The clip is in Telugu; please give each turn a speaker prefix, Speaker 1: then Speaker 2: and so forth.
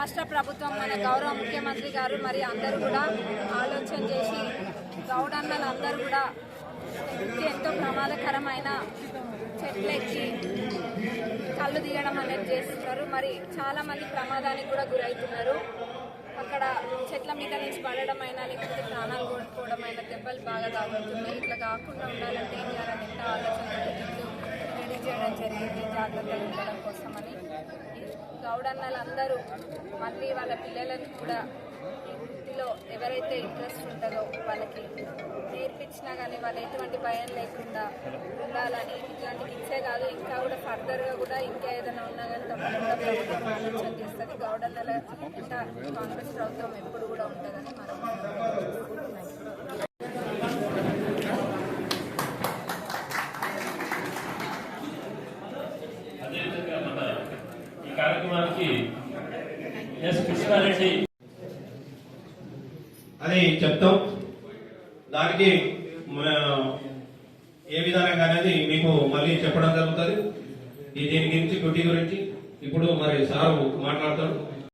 Speaker 1: రాష్ట్ర ప్రభుత్వం మన గౌరవ ముఖ్యమంత్రి గారు మరి అందరూ కూడా ఆలోచన చేసి గౌడన్నలు అందరూ కూడా ఎంతో ప్రమాదకరమైన చెట్లెక్కి కళ్ళు తీయడం అనేది చేస్తున్నారు. మరి చాలా మంది ప్రమాదానికి కూడా గురవుతున్నారు. అక్కడ చెట్ల మీద నుంచి పడడం అయినా లేకపోతే ప్రాణాలు కోల్పోవడం అయినా దెబ్బలు బాగా తాగుతున్నాయి. ఇట్లా కాకుండా ఉండాలంటే ఏం చేయాలని ఎంత ఆలోచన రెడీ చేయడం జరిగింది జాగ్రత్తలు ఉండడం కోసమని. గౌడన్నలందరూ మళ్ళీ వాళ్ళ పిల్లలను కూడా ఈ వృత్తిలో ఎవరైతే ఇంట్రెస్ట్ ఉంటుందో వాళ్ళకి నేర్పించినా కానీ వాళ్ళు ఎటువంటి భయం లేకుండా ఉండాలని ఇట్లాంటి ఇచ్చే కాదు. ఇంకా కూడా ఫర్దర్గా కూడా ఇంకా ఏదైనా ఉన్నా కానీ తప్పకుండా ప్రభుత్వం ఆలోచన చేస్తుంది. గౌడన్నల కాంగ్రెస్ ప్రభుత్వం ఎప్పుడు కూడా ఉంటుందని మనం
Speaker 2: అదేవిధంగా మన ఈ కార్యక్రమానికి ఎస్ కృష్ణారెడ్డి.
Speaker 3: అని చెప్తాం. దానికి ఏ విధానంగా అనేది మీకు మళ్ళీ చెప్పడం జరుగుతుంది. దీని గురించి గుడ్డి గురించి ఇప్పుడు మరి సారు మాట్లాడతాడు